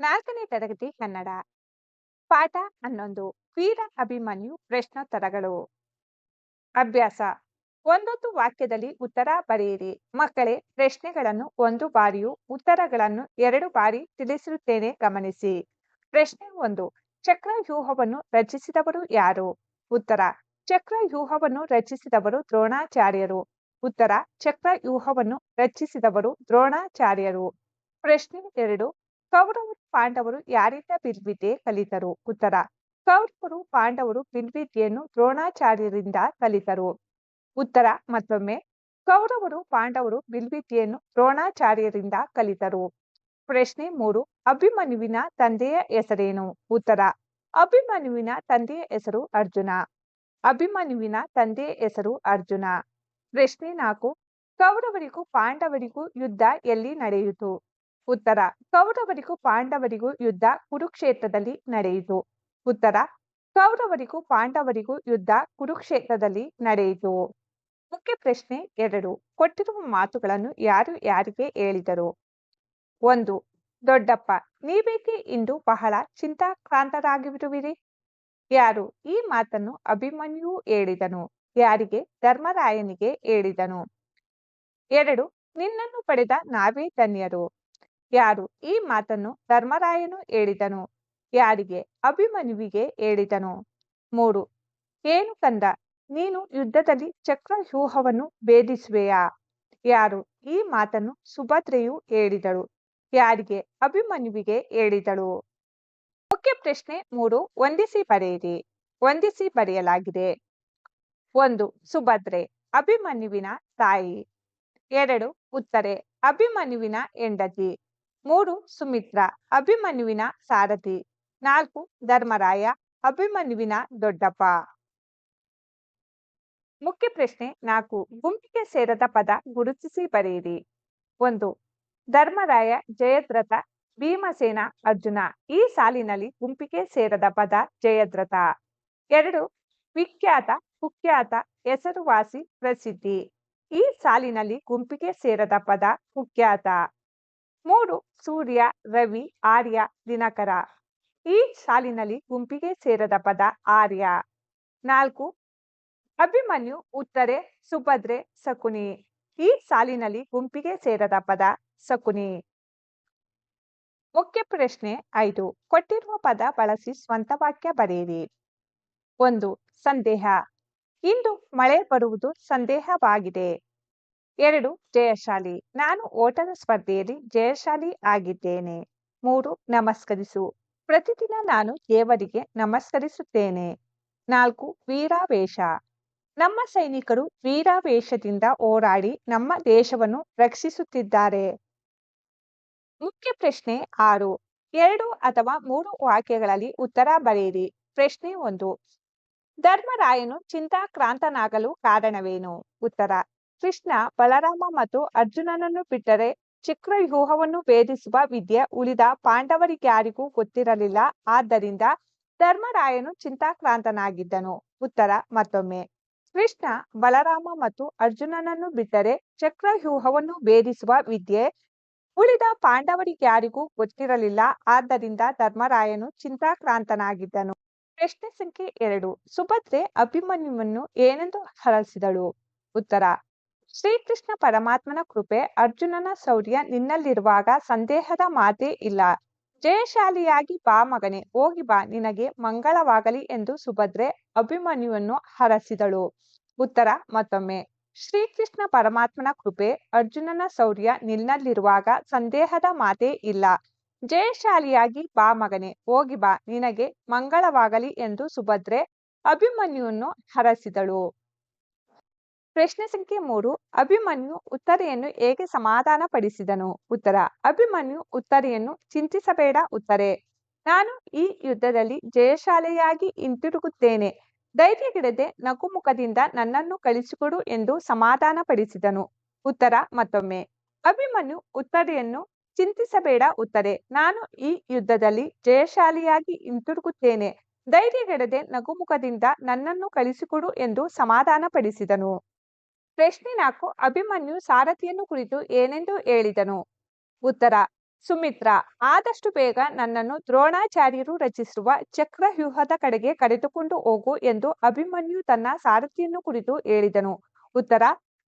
ನಾಲ್ಕನೇ ತರಗತಿ ಕನ್ನಡ. ಪಾಠ ಹನ್ನೊಂದು ವೀರ ಅಭಿಮನ್ಯು ಪ್ರಶ್ನೋತ್ತರಗಳು. ಅಭ್ಯಾಸ, ಒಂದೊಂದು ವಾಕ್ಯದಲ್ಲಿ ಉತ್ತರ ಬರೆಯಿರಿ. ಮಕ್ಕಳೇ, ಪ್ರಶ್ನೆಗಳನ್ನು ಒಂದು ಬಾರಿಯೂ, ಉತ್ತರಗಳನ್ನು ಎರಡು ಬಾರಿ ತಿಳಿಸಿರುತ್ತೇನೆ ಗಮನಿಸಿ. ಪ್ರಶ್ನೆ ಒಂದು, ಚಕ್ರವ್ಯೂಹವನ್ನು ರಚಿಸಿದವರು ಯಾರು? ಉತ್ತರ, ಚಕ್ರವ್ಯೂಹವನ್ನು ರಚಿಸಿದವರು ದ್ರೋಣಾಚಾರ್ಯರು. ಉತ್ತರ, ಚಕ್ರವ್ಯೂಹವನ್ನು ರಚಿಸಿದವರು ದ್ರೋಣಾಚಾರ್ಯರು. ಪ್ರಶ್ನೆ ಎರಡು ಕೌರವರು ಪಾಂಡವರು ಯಾರಿಂದ ಬಿಲ್ವಿದ್ಯೆ ಕಲಿತರು? ಉತ್ತರ. ಕೌರವರು ಪಾಂಡವರು ಬಿಲ್ವಿದ್ಯೆಯನ್ನು ದ್ರೋಣಾಚಾರ್ಯರಿಂದ ಕಲಿತರು. ಉತ್ತರ. ಮತ್ತೊಮ್ಮೆ. ಕೌರವರು ಪಾಂಡವರು ಬಿಲ್ವಿದ್ಯೆಯನ್ನು ದ್ರೋಣಾಚಾರ್ಯರಿಂದ ಕಲಿತರು. ಪ್ರಶ್ನೆ ಮೂರು. ಅಭಿಮನ್ಯುವಿನ ತಂದೆಯ ಹೆಸರೇನು? ಉತ್ತರ. ಅಭಿಮನ್ಯುವಿನ ತಂದೆಯ ಹೆಸರು ಅರ್ಜುನ. ಅಭಿಮನ್ಯುವಿನ ತಂದೆಯ ಹೆಸರು ಅರ್ಜುನ. ಪ್ರಶ್ನೆ ನಾಲ್ಕು. ಕೌರವರಿಗೂ ಪಾಂಡವರಿಗೂ ಯುದ್ಧ ಎಲ್ಲಿ ನಡೆಯಿತು? ಉತ್ತರ, ಕೌರವರಿಗೂ ಪಾಂಡವರಿಗೂ ಯುದ್ಧ ಕುರುಕ್ಷೇತ್ರದಲ್ಲಿ ನಡೆಯಿತು. ಉತ್ತರ, ಕೌರವರಿಗೂ ಪಾಂಡವರಿಗೂ ಯುದ್ಧ ಕುರುಕ್ಷೇತ್ರದಲ್ಲಿ ನಡೆಯಿತು. ಮುಖ್ಯ ಪ್ರಶ್ನೆ ಎರಡು, ಕೊಟ್ಟಿರುವ ಮಾತುಗಳನ್ನು ಯಾರು ಯಾರಿಗೆ ಹೇಳಿದರು? ಒಂದು, ದೊಡ್ಡಪ್ಪ, ನೀವೇಕೆ ಇಂದು ಬಹಳ ಚಿಂತಾಕ್ರಾಂತರಾಗಿರುವಿರಿ? ಯಾರು ಈ ಮಾತನ್ನು ಅಭಿಮನ್ಯು ಹೇಳಿದನು? ಯಾರಿಗೆ? ಧರ್ಮರಾಯನಿಗೆ ಹೇಳಿದನು. ಎರಡು, ನಿನ್ನನ್ನು ಪಡೆದ ನಾವೇ ಧನ್ಯರು. ಯಾರು? ಈ ಮಾತನ್ನು ಧರ್ಮರಾಯನು ಹೇಳಿದನು. ಯಾರಿಗೆ? ಅಭಿಮನ್ಯುವಿಗೆ ಹೇಳಿದನು. ಮೂರು, ಏನು ಕಂದ? ನೀನು ಯುದ್ಧದಲ್ಲಿ ಚಕ್ರವ್ಯೂಹವನ್ನು ಭೇದಿಸುವೆಯಾ? ಯಾರು? ಈ ಮಾತನ್ನು ಸುಭದ್ರೆಯು ಹೇಳಿದಳು. ಯಾರಿಗೆ? ಅಭಿಮನ್ಯುವಿಗೆ ಹೇಳಿದಳು. ಮುಖ್ಯ ಪ್ರಶ್ನೆ ಮೂರು, ವಂದಿಸಿ ಬರೆಯಿರಿ. ವಂದಿಸಿ ಬರೆಯಲಾಗಿದೆ. ಒಂದು, ಸುಭದ್ರೆ, ಅಭಿಮನ್ಯುವಿನ ತಾಯಿ. ಎರಡು, ಉತ್ತರೆ, ಅಭಿಮನ್ಯುವಿನ ಹೆಂಡತಿ. ಮೂರು ಸುಮಿತ್ರ, ಅಭಿಮನ್ಯುವಿನ ಸಾರಥಿ. ನಾಲ್ಕು ಧರ್ಮರಾಯ, ಅಭಿಮನ್ಯುವಿನ ದೊಡ್ಡಪ್ಪ. ಮುಖ್ಯ ಪ್ರಶ್ನೆ ನಾಲ್ಕು, ಗುಂಪಿಗೆ ಸೇರದ ಪದ ಗುರುತಿಸಿ ಬರೆಯಿರಿ. ಒಂದು, ಧರ್ಮರಾಯ, ಜಯದ್ರಥ, ಭೀಮಸೇನ, ಅರ್ಜುನ. ಈ ಸಾಲಿನಲ್ಲಿ ಗುಂಪಿಗೆ ಸೇರದ ಪದ ಜಯದ್ರಥ. ಎರಡು, ವಿಖ್ಯಾತ, ಕುಖ್ಯಾತ, ಹೆಸರುವಾಸಿ ಪ್ರಸಿದ್ಧಿ. ಈ ಸಾಲಿನಲ್ಲಿ ಗುಂಪಿಗೆ ಸೇರದ ಪದ ಕುಖ್ಯಾತ. ಮೂರು, ಸೂರ್ಯ, ರವಿ, ಆರ್ಯ, ದಿನಕರ. ಈ ಸಾಲಿನಲ್ಲಿ ಗುಂಪಿಗೆ ಸೇರದ ಪದ ಆರ್ಯ. ನಾಲ್ಕು, ಅಭಿಮನ್ಯು, ಉತ್ತರೆ, ಸುಭದ್ರೆ ಸಕುನಿ ಈ ಸಾಲಿನಲ್ಲಿ ಗುಂಪಿಗೆ ಸೇರದ ಪದ ಸಕುನಿ ಮುಖ್ಯ ಪ್ರಶ್ನೆ ಐದು, ಕೊಟ್ಟಿರುವ ಪದ ಬಳಸಿ ಸ್ವಂತ ವಾಕ್ಯ ಬರೆಯಿರಿ. ಒಂದು, ಸಂದೇಹ. ಇಂದು ಮಳೆ ಬರುವುದು ಸಂದೇಹವಾಗಿದೆ. ಎರಡು, ಜಯಶಾಲಿ. ನಾನು ಓಟದ ಸ್ಪರ್ಧೆಯಲ್ಲಿ ಜಯಶಾಲಿ ಆಗಿದ್ದೇನೆ. ಮೂರು, ನಮಸ್ಕರಿಸು. ಪ್ರತಿದಿನ ನಾನು ದೇವರಿಗೆ ನಮಸ್ಕರಿಸುತ್ತೇನೆ. ನಾಲ್ಕು, ವೀರಾವೇಶ. ನಮ್ಮ ಸೈನಿಕರು ವೀರಾವೇಶದಿಂದ ಹೋರಾಡಿ ನಮ್ಮ ದೇಶವನ್ನು ರಕ್ಷಿಸುತ್ತಿದ್ದಾರೆ. ಮುಖ್ಯ ಪ್ರಶ್ನೆ ಆರು. ಎರಡು ಅಥವಾ ಮೂರು ವಾಕ್ಯಗಳಲ್ಲಿ ಉತ್ತರ ಬರೆಯಿರಿ. ಪ್ರಶ್ನೆ ಒಂದು. ಧರ್ಮರಾಯನು ಚಿಂತಾಕ್ರಾಂತನಾಗಲು ಕಾರಣವೇನು? ಉತ್ತರ. ಕೃಷ್ಣ, ಬಲರಾಮ ಮತ್ತು ಅರ್ಜುನನನ್ನು ಬಿಟ್ಟರೆ ಚಕ್ರವ್ಯೂಹವನ್ನು ಭೇದಿಸುವ ವಿದ್ಯೆ ಉಳಿದ ಪಾಂಡವರಿಗ್ಯಾರಿಗೂ ಗೊತ್ತಿರಲಿಲ್ಲ. ಆದ್ದರಿಂದ ಧರ್ಮರಾಯನು ಚಿಂತಾಕ್ರಾಂತನಾಗಿದ್ದನು. ಉತ್ತರ, ಮತ್ತೊಮ್ಮೆ. ಕೃಷ್ಣ, ಬಲರಾಮ ಮತ್ತು ಅರ್ಜುನನನ್ನು ಬಿಟ್ಟರೆ ಚಕ್ರವ್ಯೂಹವನ್ನು ಭೇದಿಸುವ ವಿದ್ಯೆ ಉಳಿದ ಪಾಂಡವರಿಗ್ಯಾರಿಗೂ ಗೊತ್ತಿರಲಿಲ್ಲ. ಆದ್ದರಿಂದ ಧರ್ಮರಾಯನು ಚಿಂತಾಕ್ರಾಂತನಾಗಿದ್ದನು. ಪ್ರಶ್ನೆ ಸಂಖ್ಯೆ ಎರಡು. ಸುಭದ್ರೆ ಅಭಿಮನ್ಯುವನ್ನು ಏನೆಂದು ಹರಸಿದಳು? ಉತ್ತರ ಶ್ರೀಕೃಷ್ಣ ಪರಮಾತ್ಮನ ಕೃಪೆ ಅರ್ಜುನನ ಶೌರ್ಯ ನಿನ್ನಲ್ಲಿರುವಾಗ ಸಂದೇಹದ ಮಾತೇ ಇಲ್ಲ. ಜಯಶಾಲಿಯಾಗಿ ಬಾ ಮಗನೆ, ಹೋಗಿ ಬಾ, ನಿನಗೆ ಮಂಗಳವಾಗಲಿ ಎಂದು ಸುಭದ್ರೆ ಅಭಿಮನ್ಯುವನ್ನು ಹರಸಿದಳು. ಉತ್ತರ ಮತ್ತೊಮ್ಮೆ. ಶ್ರೀಕೃಷ್ಣ ಪರಮಾತ್ಮನ ಕೃಪೆ ಅರ್ಜುನನ ಶೌರ್ಯ ನಿನ್ನಲ್ಲಿರುವಾಗ ಸಂದೇಹದ ಮಾತೇ ಇಲ್ಲ. ಜಯಶಾಲಿಯಾಗಿ ಬಾ ಮಗನೆ, ಹೋಗಿ ಬಾ, ನಿನಗೆ ಮಂಗಳವಾಗಲಿ ಎಂದು ಸುಭದ್ರೆ ಅಭಿಮನ್ಯುವನ್ನು ಹರಸಿದಳು. ಪ್ರಶ್ನೆ ಸಂಖ್ಯೆ ಮೂರು, ಅಭಿಮನ್ಯು ಉತ್ತರೆಯನ್ನು ಹೇಗೆ ಸಮಾಧಾನ ಪಡಿಸಿದನು ಉತ್ತರ, ಅಭಿಮನ್ಯು ಉತ್ತರೆಯನ್ನು ಚಿಂತಿಸಬೇಡ ಉತ್ತರೆ. ನಾನು ಈ ಯುದ್ಧದಲ್ಲಿ ಜಯಶಾಲೆಯಾಗಿ ಹಿಂತಿರುಗುತ್ತೇನೆ. ಧೈರ್ಯಗಿಡದೆ ನಗುಮುಖದಿಂದ ನನ್ನನ್ನು ಕಳಿಸಿಕೊಡು ಎಂದು ಸಮಾಧಾನ ಪಡಿಸಿದನು ಉತ್ತರ, ಮತ್ತೊಮ್ಮೆ. ಅಭಿಮನ್ಯು ಉತ್ತರೆಯನ್ನು ಚಿಂತಿಸಬೇಡ ಉತ್ತರೆ. ನಾನು ಈ ಯುದ್ಧದಲ್ಲಿ ಜಯಶಾಲಿಯಾಗಿ ಹಿಂತಿರುಗುತ್ತೇನೆ. ಧೈರ್ಯಗೆಡದೆ ನಗುಮುಖದಿಂದ ನನ್ನನ್ನು ಕಳಿಸಿಕೊಡು ಎಂದು ಸಮಾಧಾನ ಪಡಿಸಿದನು ಪ್ರಶ್ನೆ ನಾಲ್ಕು, ಅಭಿಮನ್ಯು ಸಾರಥಿಯನ್ನು ಕುರಿತು ಏನೆಂದು ಹೇಳಿದನು? ಉತ್ತರ, ಸುಮಿತ್ರ, ಆದಷ್ಟು ಬೇಗ ನನ್ನನ್ನು ದ್ರೋಣಾಚಾರ್ಯರು ರಚಿಸಿರುವ ಚಕ್ರವ್ಯೂಹದ ಕಡೆಗೆ ಕರೆದುಕೊಂಡು ಹೋಗು ಎಂದು ಅಭಿಮನ್ಯು ತನ್ನ ಸಾರಥಿಯನ್ನು ಕುರಿತು ಹೇಳಿದನು. ಉತ್ತರ,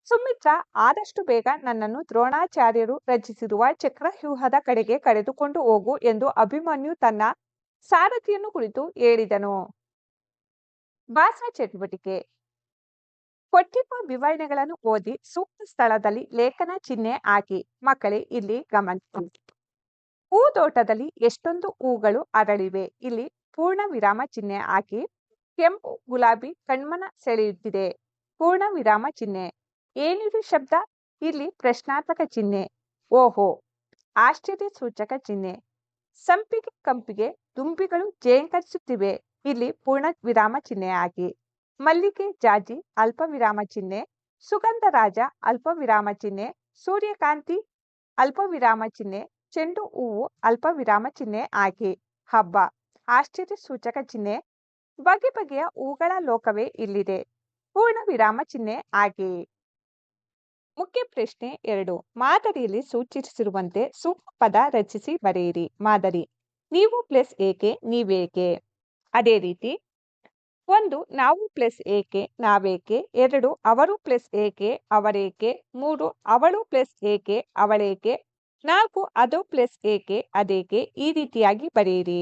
ಸುಮಿತ್ರ, ಆದಷ್ಟು ಬೇಗ ನನ್ನನ್ನು ದ್ರೋಣಾಚಾರ್ಯರು ರಚಿಸಿರುವ ಚಕ್ರವ್ಯೂಹದ ಕಡೆಗೆ ಕರೆದುಕೊಂಡು ಹೋಗು ಎಂದು ಅಭಿಮನ್ಯು ತನ್ನ ಸಾರಥಿಯನ್ನು ಕುರಿತು ಹೇಳಿದನು. ಭಾಷಾ ಚಟುವಟಿಕೆ. ಕೊಟ್ಟಿರುವ ವಿವರಣೆಗಳನ್ನು ಓದಿ ಸೂಕ್ತ ಸ್ಥಳದಲ್ಲಿ ಲೇಖನ ಚಿಹ್ನೆ ಹಾಕಿ ಮಕ್ಕಳೇ ಇಲ್ಲಿ ಗಮನಿಸಿ. ಹೂದೋಟದಲ್ಲಿ ಎಷ್ಟೊಂದು ಹೂಗಳು ಅರಳಿವೆ. ಇಲ್ಲಿ ಪೂರ್ಣ ವಿರಾಮ ಚಿಹ್ನೆ ಹಾಕಿ ಕೆಂಪು ಗುಲಾಬಿ ಕಣ್ಮನ ಸೆಳೆಯುತ್ತಿದೆ. ಪೂರ್ಣ ವಿರಾಮ ಚಿಹ್ನೆ. ಏನಿದು ಶಬ್ದ? ಇಲ್ಲಿ ಪ್ರಶ್ನಾತ್ಮಕ ಚಿಹ್ನೆ. ಓಹೋ! ಆಶ್ಚರ್ಯ ಸೂಚಕ ಚಿಹ್ನೆ. ಸಂಪಿಗೆ ಕಂಪಿಗೆ ದುಂಬಿಗಳು ಜೇಂಕರಿಸುತ್ತಿವೆ. ಇಲ್ಲಿ ಪೂರ್ಣ ವಿರಾಮ ಚಿಹ್ನೆ ಹಾಕಿ. ಮಲ್ಲಿಗೆ, ಜಾಜಿ, ಅಲ್ಪವಿರಾಮ ಚಿಹ್ನೆ ಸುಗಂಧರಾಜ ಅಲ್ಪವಿರಾಮ ಚಿಹ್ನೆ, ಸೂರ್ಯಕಾಂತಿ, ಅಲ್ಪವಿರಾಮ ಚಿಹ್ನೆ, ಚೆಂಡು ಹೂವು, ಅಲ್ಪವಿರಾಮ ಚಿಹ್ನೆ ಆಗಿ. ಹಬ್ಬ. ಆಶ್ಚರ್ಯ ಸೂಚಕ ಚಿಹ್ನೆ. ಬಗೆ ಬಗೆಯ ಹೂಗಳ ಲೋಕವೇ ಇಲ್ಲಿದೆ. ಪೂರ್ಣ ವಿರಾಮ ಚಿಹ್ನೆ ಆಗಿ. ಮುಖ್ಯ ಪ್ರಶ್ನೆ ಎರಡು. ಮಾದರಿಯಲ್ಲಿ ಸೂಚಿಸಿರುವಂತೆ ಸೂಕ್ತ ಪದ ರಚಿಸಿ ಬರೆಯಿರಿ. ಮಾದರಿ. ನೀವು ಪ್ಲಸ್ ಏಕೆ, ನೀವೇಕೆ? ಅದೇ ರೀತಿ ಒಂದು ನಾವು ಪ್ಲಸ್ ಏಕೆ, ನಾವೇಕೆ, ಎರಡು ಅವರು ಪ್ಲಸ್ ಏಕೆ, ಅವರೇಕೆ, ಮೂರು ಅವಳು ಪ್ಲಸ್ ಏಕೆ, ಅವಳೇಕೆ, ನಾಲ್ಕು ಅದು ಪ್ಲಸ್ ಏಕೆ, ಅದೇಕೆ ಈ ರೀತಿಯಾಗಿ ಬರೆಯಿರಿ.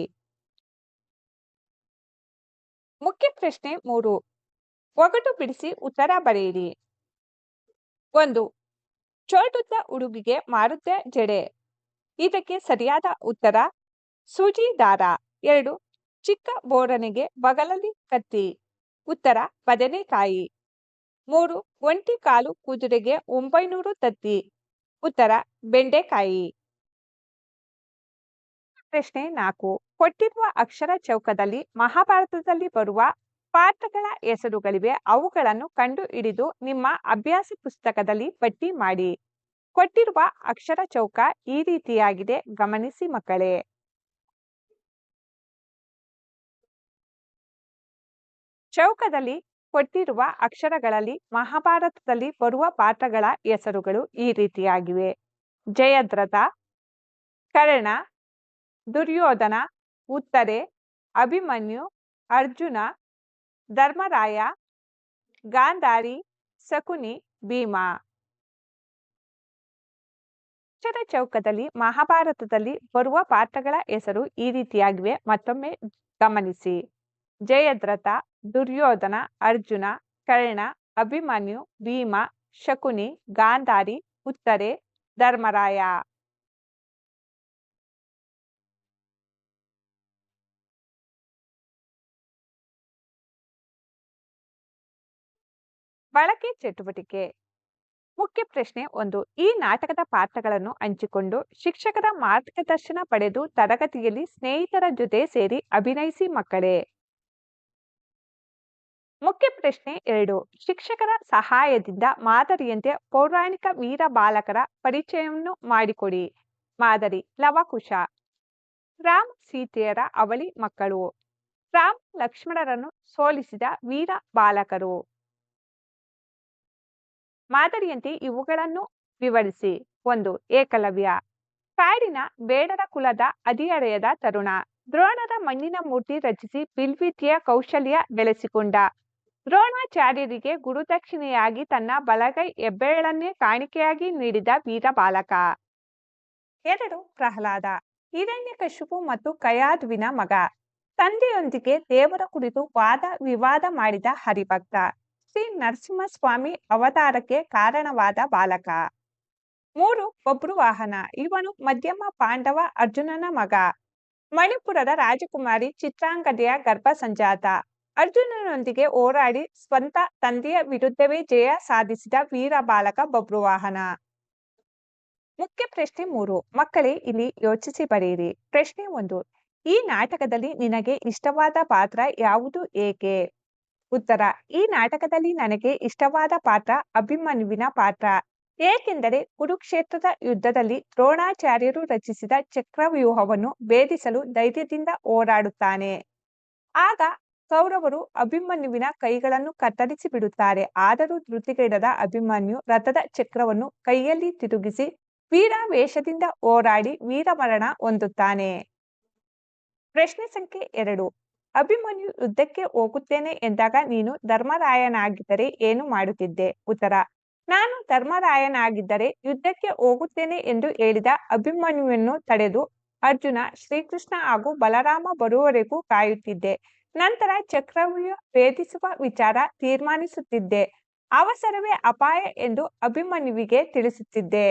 ಮುಖ್ಯ ಪ್ರಶ್ನೆ ಮೂರು. ಒಗಟು ಬಿಡಿಸಿ ಉತ್ತರ ಬರೆಯಿರಿ. ಒಂದು. ಚೋಟುತ್ತ ಉಡುಗಿಗೆ ಮಾರುತ್ತೆ ಜಡೆ. ಇದಕ್ಕೆ ಸರಿಯಾದ ಉತ್ತರ. ಸೂಜಿ ದಾರ ಎರಡು. ಚಿಕ್ಕ ಬೋರನಿಗೆ ಬಗಲಲ್ಲಿ ಕತ್ತಿ. ಉತ್ತರ, ಬದನೆಕಾಯಿ. ಮೂರು, ಒಂಟಿ ಕಾಲು ಕುದುರೆಗೆ ಒಂಬೈನೂರು ತತ್ತಿ. ಉತ್ತರ, ಬೆಂಡೆಕಾಯಿ. ಪ್ರಶ್ನೆ ನಾಲ್ಕು. ಕೊಟ್ಟಿರುವ ಅಕ್ಷರ ಚೌಕದಲ್ಲಿ ಮಹಾಭಾರತದಲ್ಲಿ ಬರುವ ಪಾತ್ರಗಳ ಹೆಸರುಗಳಿವೆ. ಅವುಗಳನ್ನು ಕಂಡು ಹಿಡಿದು ನಿಮ್ಮ ಅಭ್ಯಾಸ ಪುಸ್ತಕದಲ್ಲಿ ಪಟ್ಟಿ ಮಾಡಿ. ಕೊಟ್ಟಿರುವ ಅಕ್ಷರ ಚೌಕ ಈ ರೀತಿಯಾಗಿದೆ. ಗಮನಿಸಿ ಮಕ್ಕಳೇ. ಚೌಕದಲ್ಲಿ ಕೊಟ್ಟಿರುವ ಅಕ್ಷರಗಳಲ್ಲಿ ಮಹಾಭಾರತದಲ್ಲಿ ಬರುವ ಪಾತ್ರಗಳ ಹೆಸರುಗಳು ಈ ರೀತಿಯಾಗಿವೆ. ಜಯದ್ರಥ, ಕರ್ಣ, ದುರ್ಯೋಧನ, ಉತ್ತರೆ, ಅಭಿಮನ್ಯು, ಅರ್ಜುನ, ಧರ್ಮರಾಯ, ಗಾಂಧಾರಿ ಸಕುನಿ ಭೀಮಾ. ಅಕ್ಷರ ಚೌಕದಲ್ಲಿ ಮಹಾಭಾರತದಲ್ಲಿ ಬರುವ ಪಾತ್ರಗಳ ಹೆಸರು ಈ ರೀತಿಯಾಗಿವೆ. ಮತ್ತೊಮ್ಮೆ ಗಮನಿಸಿ. ಜಯದ್ರಥ ದುರ್ಯೋಧನ, ಅರ್ಜುನ, ಕರ್ಣ, ಅಭಿಮನ್ಯು, ಭೀಮ, ಶಕುನಿ, ಗಾಂಧಾರಿ, ಉತ್ತರೆ, ಧರ್ಮರಾಯ. ಬಳಕೆ ಚಟುವಟಿಕೆ. ಮುಖ್ಯ ಪ್ರಶ್ನೆ ಒಂದು, ಈ ನಾಟಕದ ಪಾತ್ರಗಳನ್ನು ಹಂಚಿಕೊಂಡು ಶಿಕ್ಷಕರ ಮಾರ್ಗದರ್ಶನ ಪಡೆದು ತರಗತಿಯಲ್ಲಿ ಸ್ನೇಹಿತರ ಜೊತೆ ಸೇರಿ ಅಭಿನಯಿಸಿ ಮಕ್ಕಳೇ. ಮುಖ್ಯ ಪ್ರಶ್ನೆ ಎರಡು. ಶಿಕ್ಷಕರ ಸಹಾಯದಿಂದ ಮಾದರಿಯಂತೆ ಪೌರಾಣಿಕ ವೀರ ಬಾಲಕರ ಪರಿಚಯವನ್ನು ಮಾಡಿಕೊಡಿ. ಮಾದರಿ ಲವಕುಶ. ರಾಮ್ ಸೀತೆಯರ ಅವಳಿ ಮಕ್ಕಳು. ರಾಮ್ ಲಕ್ಷ್ಮಣರನ್ನು ಸೋಲಿಸಿದ ವೀರ ಬಾಲಕರು. ಮಾದರಿಯಂತೆ ಇವುಗಳನ್ನು ವಿವರಿಸಿ. ಒಂದು, ಏಕಲವ್ಯ. ಕಾಡಿನ ಬೇಡರ ಕುಲದ ಅದಿಯಡೆಯದ ತರುಣ. ದ್ರೋಣದ ಮಣ್ಣಿನ ಮೂರ್ತಿ ರಚಿಸಿ ಬಿಲ್ವಿದ್ಯೆಯ ಕೌಶಲ್ಯ ಬೆಳೆಸಿಕೊಂಡ. ದ್ರೋಣಾಚಾರ್ಯರಿಗೆ ಗುರುದಕ್ಷಿಣೆಯಾಗಿ ತನ್ನ ಬಲಗೈ ಹೆಬ್ಬೆರಳನ್ನೇ ಕಾಣಿಕೆಯಾಗಿ ನೀಡಿದ ವೀರ ಬಾಲಕ. ಎರಡು, ಪ್ರಹ್ಲಾದ. ಹಿರಣ್ಯಕಶಿಪು ಮತ್ತು ಕಯಾದ್ವಿನ ಮಗ. ತಂದೆಯೊಂದಿಗೆ ದೇವರ ಕುರಿತು ವಾದ ವಿವಾದ ಮಾಡಿದ ಹರಿಭಕ್ತ. ಶ್ರೀ ನರಸಿಂಹಸ್ವಾಮಿ ಅವತಾರಕ್ಕೆ ಕಾರಣವಾದ ಬಾಲಕ. ಮೂರು ಬಬ್ರುವಾಹನ ಇವನು ಮಧ್ಯಮ ಪಾಂಡವ ಅರ್ಜುನನ ಮಗ. ಮಣಿಪುರದ ರಾಜಕುಮಾರಿ ಚಿತ್ರಾಂಗದೆಯ ಗರ್ಭ ಸಂಜಾತ ಅರ್ಜುನನೊಂದಿಗೆ ಹೋರಾಡಿ ಸ್ವಂತ ತಂದೆಯ ವಿರುದ್ಧವೇ ಜಯ ಸಾಧಿಸಿದ ವೀರ ಬಾಲಕ ಬಬ್ರುವಾಹನ ಮುಖ್ಯ ಪ್ರಶ್ನೆ ಮೂರು. ಮಕ್ಕಳೇ, ಇಲ್ಲಿ ಯೋಚಿಸಿ ಬರೆಯಿರಿ. ಪ್ರಶ್ನೆ ಒಂದು. ಈ ನಾಟಕದಲ್ಲಿ ನಿನಗೆ ಇಷ್ಟವಾದ ಪಾತ್ರ ಯಾವುದು ಏಕೆ? ಉತ್ತರ. ಈ ನಾಟಕದಲ್ಲಿ ನನಗೆ ಇಷ್ಟವಾದ ಪಾತ್ರ ಅಭಿಮನ್ಯುವಿನ ಪಾತ್ರ. ಏಕೆಂದರೆ ಕುರುಕ್ಷೇತ್ರದ ಯುದ್ಧದಲ್ಲಿ ದ್ರೋಣಾಚಾರ್ಯರು ರಚಿಸಿದ ಚಕ್ರವ್ಯೂಹವನ್ನು ಭೇದಿಸಲು ಧೈರ್ಯದಿಂದ ಹೋರಾಡುತ್ತಾನೆ. ಆಗ ಕೌರವರು ಅಭಿಮನ್ಯುವಿನ ಕೈಗಳನ್ನು ಕತ್ತರಿಸಿ ಬಿಡುತ್ತಾರೆ ಆದರೂ ಧೃತಿಗೆಡದ ಅಭಿಮನ್ಯು ರಥದ ಚಕ್ರವನ್ನು ಕೈಯಲ್ಲಿ ತಿರುಗಿಸಿ ವೀರ ವೇಷದಿಂದ ಹೋರಾಡಿ ವೀರಮರಣ ಹೊಂದುತ್ತಾನೆ. ಪ್ರಶ್ನೆ ಸಂಖ್ಯೆ ಎರಡು. ಅಭಿಮನ್ಯು ಯುದ್ಧಕ್ಕೆ ಹೋಗುತ್ತೇನೆ ಎಂದಾಗ ನೀನು ಧರ್ಮರಾಯನಾಗಿದ್ದರೆ ಏನು ಮಾಡುತ್ತಿದ್ದೆ? ಉತ್ತರ. ನಾನು ಧರ್ಮರಾಯನಾಗಿದ್ದರೆ ಯುದ್ಧಕ್ಕೆ ಹೋಗುತ್ತೇನೆ ಎಂದು ಹೇಳಿದ ಅಭಿಮನ್ಯುವನ್ನು ತಡೆದು ಅರ್ಜುನ ಶ್ರೀಕೃಷ್ಣ ಹಾಗೂ ಬಲರಾಮ ಬರುವವರೆಗೂ ಕಾಯುತ್ತಿದ್ದೆ. ನಂತರ ಚಕ್ರವ್ಯೂಹ ಭೇದಿಸುವ ವಿಚಾರ ತೀರ್ಮಾನಿಸುತ್ತಿದ್ದೆ. ಅವಸರವೇ ಅಪಾಯ ಎಂದು ಅಭಿಮನ್ಯುವಿಗೆ ತಿಳಿಸುತ್ತಿದ್ದೆ.